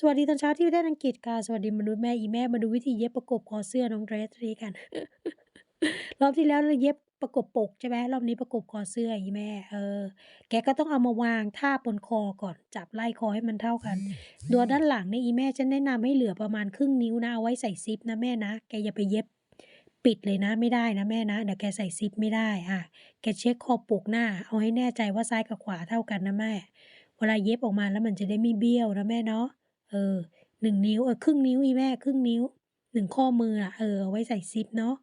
สวัสดีตอนเช้าที่ประเทศอังกฤษค่ะ สวัสดีมนุษย์แม่อีแม่มาดูวิธีเย็บประกบคอเสื้อน้องเดรสนี้กัน รอบที่แล้วเราเย็บประกบปกใช่ไหมรอบนี้ประกบคอเสื้ออีแม่ เออ แกก็ต้องเอามาวางทาบบนคอก่อนจับไล่คอให้มันเท่ากันตัวด้านหลังเนี่ยอีแม่ฉันแนะนำให้เหลือประมาณครึ่งนิ้วนะเอาไว้ใส่ซิปนะแม่นะแกอย่าไปเย็บปิดเลยนะไม่ได้นะแม่นะเดี๋ยวแกใส่ซิปไม่ได้อะแกเช็คคอปกหน้า เอาให้แน่ใจว่าซ้ายกับขวาเท่ากันนะแม่ เวลาเย็บออกมาแล้วมันจะได้ไม่เบี้ยวนะแม่เนาะ เออหนึ่งนิ้วเออครึ่งนิ้วอีแม่ครึ่งนิ้วหนึ่งข้อมืออะเออเอาไว้ใส่ซิปเนาะ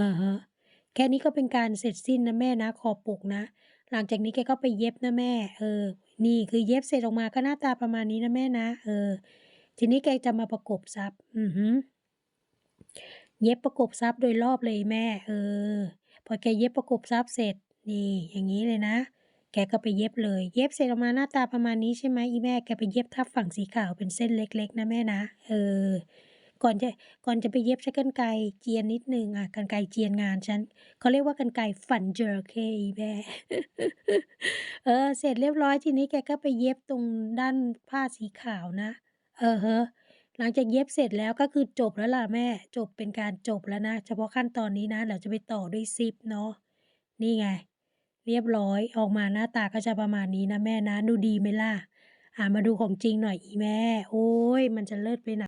อ่าฮะแค่นี้ก็เป็นการเสร็จสิ้นนะแม่นะคอปกนะ หลังจากนี้แกก็ไปเย็บนะแม่ เออ นี่คือเย็บเสร็จออกมาก็หน้าตาประมาณนี้นะแม่นะเออ ทีนี้แกจะมาประกบซับอือหือเย็บประกบซับโดยรอบเลยแม่ เออ พอแกเย็บประกบซับเสร็จนี่อย่างนี้เลยนะ แกก็ไปเย็บเลย เย็บเสร็จออกมาหน้าตาประมาณนี้ใช่ไหมอีแม่แกไปเย็บทับฝั่งสีขาวเป็นเส้นเล็ก ๆ นะแม่นะ เออ ก่อนจะก่อนจะไปเย็บใช้กรรไกเจียนนิดนึงอะกรรไกเจียนงานฉันเขาเรียกว่ากรรไกฝันเจระเข้อีแม่เออ เสร็จเรียบร้อยทีนี้แกก็ไปเย็บตรงด้านผ้าสีขาวนะ เออฮะหลังจากเย็บเสร็จแล้วก็คือจบแล้วล่ะแม่ จบเป็นการจบแล้วนะ เฉพาะขั้นตอนนี้นะเดี๋ยวจะไปต่อด้วยซิปเนาะนี่ไง เรียบร้อยออกมาหน้าตาก็จะประมาณนี้นะแม่นะ ดูดีไหมล่ะ อ่ามาดูของจริงหน่อยอีแม่ โอ้ยมันจะเลิศไปไหน